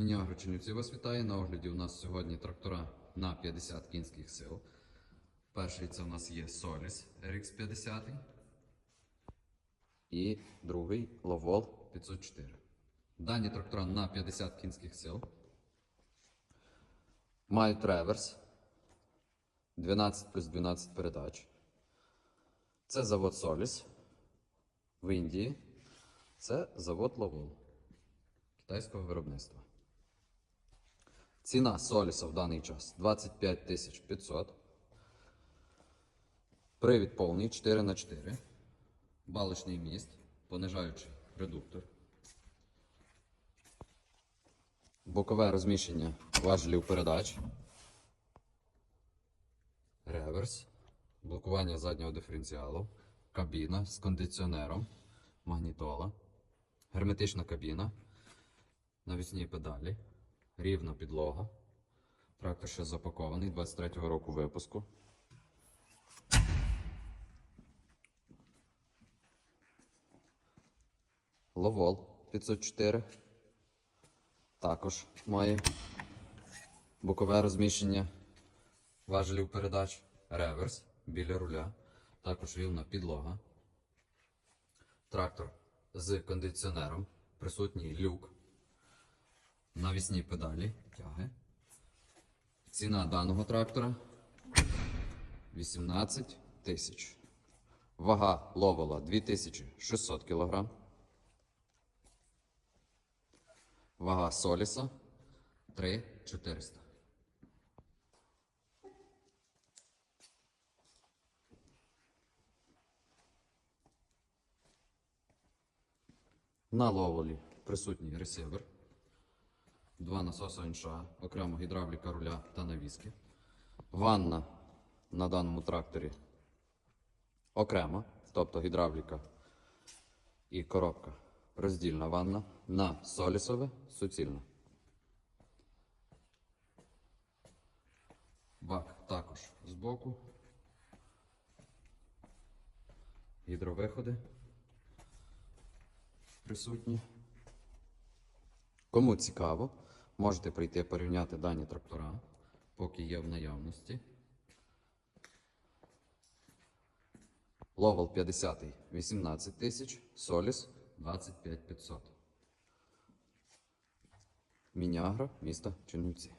Мінягро Чернівці вас вітає. На огляді у нас сьогодні трактора на 50 кінських сил. Перший це у нас є Solis RX 50 і другий Lovol 504. Дані трактора на 50 кінських сил. Мають реверс 12 плюс 12 передач. Це завод Solis в Індії. Це завод Lovol китайського виробництва. Ціна Соліса в даний час 25 500. Привід повний 4 на 4 Балочний міст, понижаючий редуктор. Бокове розміщення важелів передач. Реверс. Блокування заднього диференціалу. Кабіна з кондиціонером. Магнітола. Герметична кабіна. Навісні педалі. Рівна підлога. Трактор ще запакований 23-го року випуску. Ловол 504. Також має бокове розміщення важелів передач, реверс біля руля. Також рівна підлога. Трактор з кондиціонером. Присутній люк. Навісні педалі, тяги. Ціна даного трактора 18 тисяч. Вага ловола 2600 кг. Вага соліса 3400. На ловолі присутній ресивер. Два насоси НШ, окремо гідравліка руля та навіски. Ванна на даному тракторі окремо, тобто гідравліка і коробка. Роздільна ванна на солісове суцільне. Бак також збоку. Гідровиходи присутні. Кому цікаво, можете прийти порівняти дані трактора, поки є в наявності. Ловел 50 18 тисяч, Соліс 25 500. Мінягра, місто Чернівці.